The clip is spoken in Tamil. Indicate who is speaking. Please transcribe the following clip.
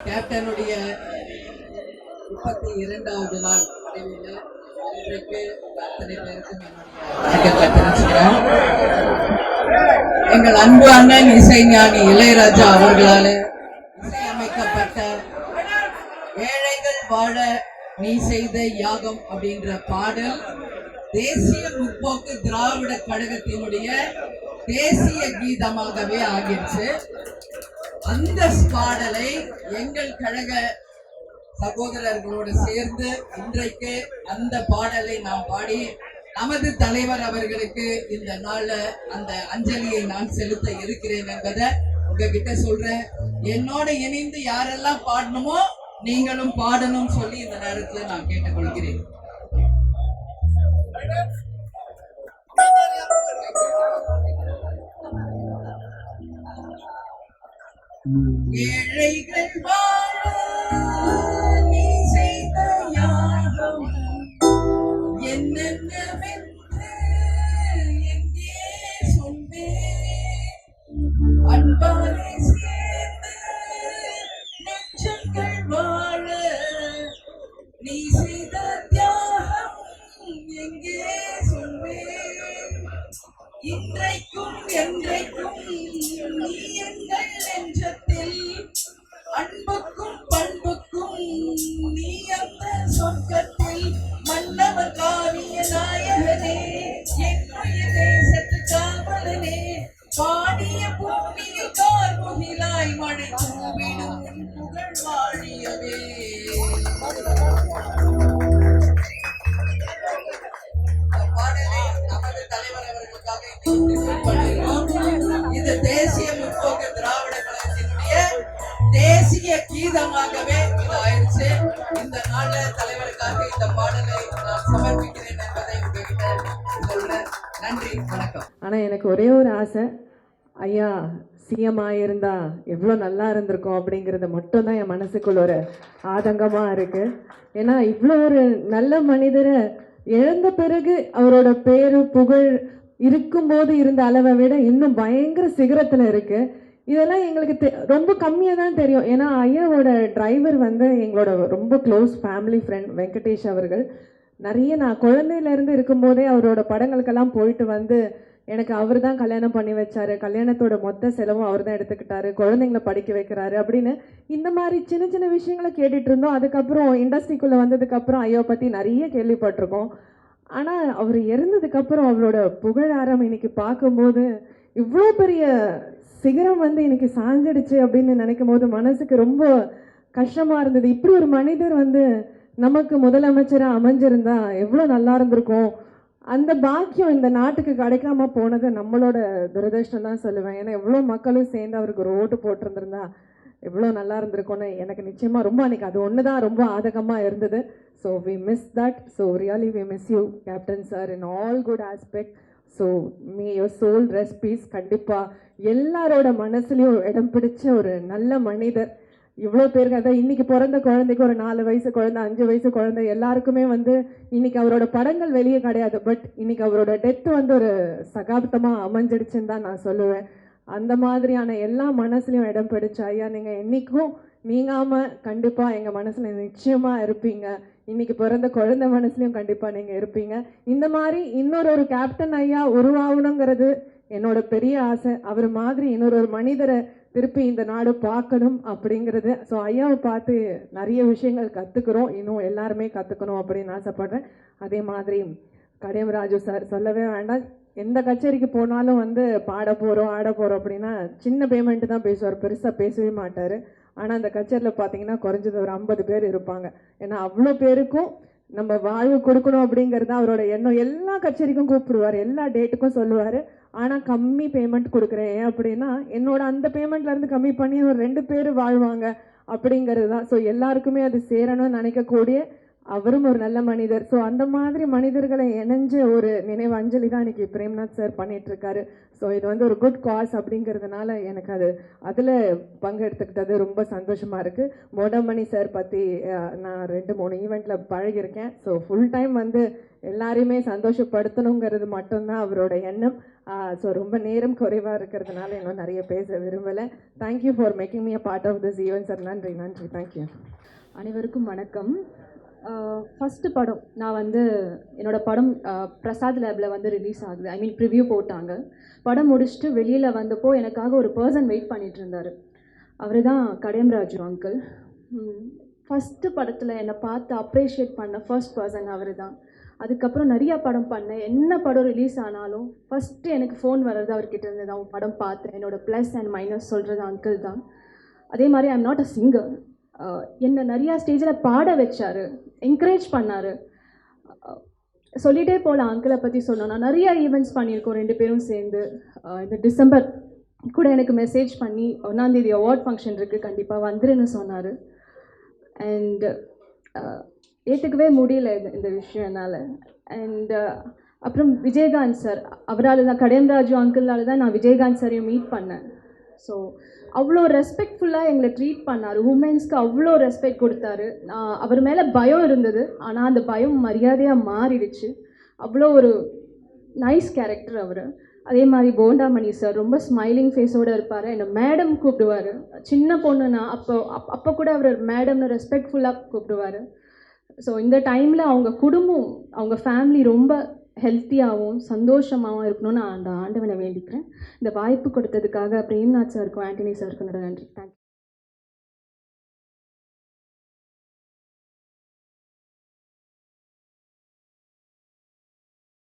Speaker 1: கேப்டனுடைய முப்பத்தி இரண்டாவது நாள் நிறைவில் இன்றைக்கு அத்தனை பேருக்கும் என்னுடைய வணக்கத்தை தெரிவிச்சுக்கிறேன் எங்கள் அன்பு அண்ணன் இசைஞானி இளையராஜா அவர்களால் இசையமைக்கப்பட்ட ஏழைகள் வாழ நீ செய்த யாகம் அப்படின்ற பாடல் தேசிய முற்போக்கு திராவிட கழகத்தினுடைய தேசிய கீதமாகவே ஆகிடுச்சு. அந்த பாடலை எங்கள் கழக சகோதரர்களோடு சேர்ந்து இன்றைக்கு அந்த பாடலை நாம் பாடி நமது தலைவர் அவர்களுக்கு இந்த நாள்ல அந்த அஞ்சலியை நான் செலுத்த இருக்கிறேன் என்பதை உங்ககிட்ட சொல்றேன். என்னோட இணைந்து யாரெல்லாம் பாடணுமோ நீங்களும் பாடணும் சொல்லி இந்த நேரத்துல நான் கேட்டுக்கொள்கிறேன். ஏழைகள் வாழ பாடலை நமது தலைவர் அவர்களுக்காக இன்னைக்கு இது தேசிய முற்போக்கு திராவிட கழகத்தினுடைய தேசிய கீதமாகவே இது ஆயிடுச்சு. இந்த நாள்ல தலைவருக்காக இந்த பாடலை நான் சமர்ப்பிக்கிறேன் என்பதை உங்ககிட்ட சொல்றேன் நன்றி வணக்கம்.
Speaker 2: ஆனால் எனக்கு ஒரே ஒரு ஆசை. ஐயா சிஎம் ஆயிருந்தா எவ்வளோ நல்லா இருந்திருக்கும் அப்படிங்கிறது மட்டும்தான் என் மனசுக்குள்ள ஒரு ஆதங்கமாக இருக்கு. ஏன்னா இவ்வளோ ஒரு நல்ல மனிதரை இழந்த பிறகு அவரோட பேரு புகழ் இருக்கும்போது இருந்த அளவை விட இன்னும் பயங்கர சிகரத்தில் இருக்குது இதெல்லாம் எங்களுக்கு தெ ரொம்ப கம்மியாக தான் தெரியும். ஏன்னா ஐயாவோட டிரைவர் வந்து எங்களோட ரொம்ப க்ளோஸ் ஃபேமிலி ஃப்ரெண்ட் வெங்கடேஷ் அவர்கள். நிறைய நான் குழந்தையிலேருந்து இருக்கும்போதே அவரோட படங்களுக்கெல்லாம் போயிட்டு வந்து எனக்கு அவர் தான் கல்யாணம் பண்ணி வச்சாரு. கல்யாணத்தோட மொத்த செலவும் அவர் தான் எடுத்துக்கிட்டாரு. குழந்தைங்கள படிக்க வைக்கிறாரு அப்படின்னு இந்த மாதிரி சின்ன சின்ன விஷயங்களை கேட்டுட்டு இருந்தோம். அதுக்கப்புறம் இண்டஸ்ட்ரிக்குள்ளே வந்ததுக்கப்புறம் ஐயோ பற்றி நிறைய கேள்விப்பட்டிருக்கோம். ஆனால் அவர் இறந்ததுக்கப்புறம் அவரோட புகழாரம் இன்னைக்கு பார்க்கும்போது இவ்வளோ பெரிய சிகரம் வந்து இன்னைக்கு சாஞ்சிடுச்சு அப்படின்னு நினைக்கும் போது மனசுக்கு ரொம்ப கஷ்டமாக இருந்தது. இப்படி ஒரு மனிதர் வந்து நமக்கு முதலமைச்சராக அமைஞ்சிருந்தா எவ்வளோ நல்லா இருந்திருக்கும்? அந்த பாக்கியம் இந்த நாட்டுக்கு கிடைக்காம போனது நம்மளோட துரதிருஷ்டம் தான் சொல்லுவேன். ஏன்னா எவ்வளோ மக்களும் சேர்ந்து அவருக்கு ஒரு ஓட்டு போட்டிருந்திருந்தா எவ்வளோ நல்லா இருந்திருக்கும்னு எனக்கு நிச்சயமாக ரொம்ப அன்றைக்கி அது ஒன்று தான் ரொம்ப ஆதகமாக இருந்தது. So we miss that so really we miss you captain sir in all good aspect so may your soul rest peace கண்டிப்பாக எல்லாரோட மனசுலேயும் இடம் பிடிச்ச ஒரு நல்ல மனிதர். இவ்வளோ பேருக்கு அதான் இன்னைக்கு பிறந்த குழந்தைக்கு ஒரு நாலு வயசு குழந்தை அஞ்சு வயசு குழந்தை எல்லாருக்குமே வந்து இன்னைக்கு அவரோட படங்கள் வெளியே கிடையாது. பட் இன்னைக்கு அவரோட டெத் வந்து ஒரு சகாப்தமாக அமைஞ்சிடுச்சுன்னு தான் நான் சொல்லுவேன். அந்த மாதிரியான எல்லா மனசுலையும் இடம் பிடிச்ச ஐயா நீங்கள் என்றைக்கும் நீங்காமல் கண்டிப்பாக எங்கள் மனசில் நிச்சயமாக இருப்பீங்க. இன்னைக்கு பிறந்த குழந்தை மனசுலையும் கண்டிப்பாக நீங்கள் இருப்பீங்க. இந்த மாதிரி இன்னொரு ஒரு கேப்டன் ஐயா உருவாகணுங்கிறது என்னோட பெரிய ஆசை. அவர் மாதிரி இன்னொரு ஒரு மனிதரை திருப்பி இந்த நாடு பார்க்கணும் அப்படிங்கிறது. ஸோ ஐயாவை பார்த்து நிறைய விஷயங்கள் கற்றுக்குறோம் இன்னும் எல்லாருமே கற்றுக்கணும் அப்படின்னு ஆசைப்படுறேன். அதே மாதிரி கடையம் ராஜு சார் சொல்லவே வேண்டாம். எந்த கச்சேரிக்கு போனாலும் வந்து பாட போகிறோம் ஆட போகிறோம் அப்படின்னா சின்ன பேமெண்ட்டு தான் பேசுவார். பெருசாக பேசவே மாட்டார். ஆனால் அந்த கச்சேரியில் பார்த்தீங்கன்னா குறைஞ்சது ஒரு ஐம்பது பேர் இருப்பாங்க. ஏன்னா அவ்வளோ பேருக்கும் நம்ம வாழ்வு கொடுக்கணும் அப்படிங்கிறது அவரோட எண்ணம். எல்லா கச்சேரிக்கும் கூப்பிடுவார். எல்லா டேட்டுக்கும் சொல்லுவார். ஆனால் கம்மி பேமெண்ட் கொடுக்குறேன் ஏன் அப்படின்னா என்னோட அந்த பேமெண்ட்லேருந்து கம்மி பண்ணி ஒரு ரெண்டு பேர் வாழ்வாங்க அப்படிங்கிறது தான் ஸோ எல்லாருக்குமே அது சேரணும்னு நினைக்கக்கூடிய அவரும் ஒரு நல்ல மனிதர். ஸோ அந்த மாதிரி மனிதர்களை இணைஞ்ச ஒரு நினைவு அஞ்சலி தான் இன்னைக்கு பிரேம்நாத் சார் பண்ணிட்டு இருக்காரு ஸோ இது வந்து ஒரு குட் காஸ் அப்படிங்கிறதுனால எனக்கு அது அதில் பங்கெடுத்துக்கிட்டது ரொம்ப சந்தோஷமா இருக்கு. மோடமணி சார் பற்றி நான் ரெண்டு மூணு ஈவெண்ட்டில் பழகியிருக்கேன். ஸோ ஃபுல் டைம் வந்து எல்லாரையுமே சந்தோஷப்படுத்தணுங்கிறது மட்டும்தான் அவரோட எண்ணம். ஸோ ரொம்ப நேரம் குறைவாக இருக்கிறதுனால இன்னும் நிறைய பேச விரும்பலை. Thank you for making me a part of this event sir நன்றி நன்றி. தேங்க்யூ
Speaker 3: அனைவருக்கும் வணக்கம். ஃபஸ்ட்டு படம் நான் வந்து என்னோடய படம் பிரசாத் லேபில் வந்து ரிலீஸ் ஆகுது. ஐ மீன் ப்ரிவ்யூ போட்டாங்க. படம் முடிச்சுட்டு வெளியில் வந்தப்போ எனக்காக ஒரு பர்சன் வெயிட் பண்ணிட்டு இருந்தார். அவர் தான் கடயம்ராஜு அங்கிள் ஃபஸ்ட்டு படத்தில் என்னை பார்த்து அப்ரிஷியேட் பண்ண ஃபர்ஸ்ட் பர்சன் அவர் தான் அதுக்கப்புறம் நிறையா படம் பண்ணேன். என்ன படம் ரிலீஸ் ஆனாலும் ஃபஸ்ட்டு எனக்கு ஃபோன் வர்றது அவர்கிட்ட இருந்து தான். படம் பார்த்தேன். என்னோட ப்ளஸ் அண்ட் மைனஸ் சொல்கிறது அங்கிள் தான். அதே மாதிரி ஐம் நாட் அ சிங்கர் என்னை நிறையா ஸ்டேஜில் பாட வச்சார். என்கரேஜ் பண்ணார். சொல்லிட்டே போகலாம் அங்கிளை பற்றி சொன்னோன்னா நிறையா ஈவெண்ட்ஸ் பண்ணியிருக்கோம் ரெண்டு பேரும் சேர்ந்து. இந்த டிசம்பர் கூட எனக்கு மெசேஜ் பண்ணி ஒன்றாந்தேதி அவார்ட் ஃபங்க்ஷன் இருக்குது கண்டிப்பாக வந்துருன்னு சொன்னார். அண்ட் ஏற்றுக்கவே முடியல இது இந்த விஷயம் என்னால். அண்ட் அப்புறம் விஜயகாந்த் சார் அவரால் தான் கடையம்ராஜு அங்கிளால் தான் நான் விஜயகாந்த் சாரையும் மீட் பண்ணேன். ஸோ அவ்வளோ ரெஸ்பெக்ட்ஃபுல்லாக எங்களை ட்ரீட் பண்ணார். உமன்ஸ்க்கு அவ்வளோ ரெஸ்பெக்ட் கொடுத்தாரு. நான் அவர் மேலே பயம் இருந்தது. ஆனால் அந்த பயம் மரியாதையாக மாறிடுச்சு. அவ்வளோ ஒரு நைஸ் கேரக்டர் அவர். அதே மாதிரி போண்டாமணி சார் ரொம்ப ஸ்மைலிங் ஃபேஸோடு இருப்பார். என்னை மேடம் கூப்பிடுவார். சின்ன பொண்ணுனா அப்போ அப் அப்போ கூட அவர் மேடம்னு ரெஸ்பெக்ட்ஃபுல்லாக கூப்பிடுவார். ஸோ இந்த டைமில் அவங்க குடும்பம் அவங்க ஃபேமிலி ரொம்ப ஹெல்த்தியாகவும் சந்தோஷமாகவும் இருக்கணும்னு நான் அந்த ஆண்டவனை வேண்டிக்கிறேன். இந்த வாய்ப்பு கொடுத்ததுக்காக பிரேம்நாத் சாருக்கும் ஆண்டனி சாருக்கும் என்னோட நன்றி. தேங்க்யூ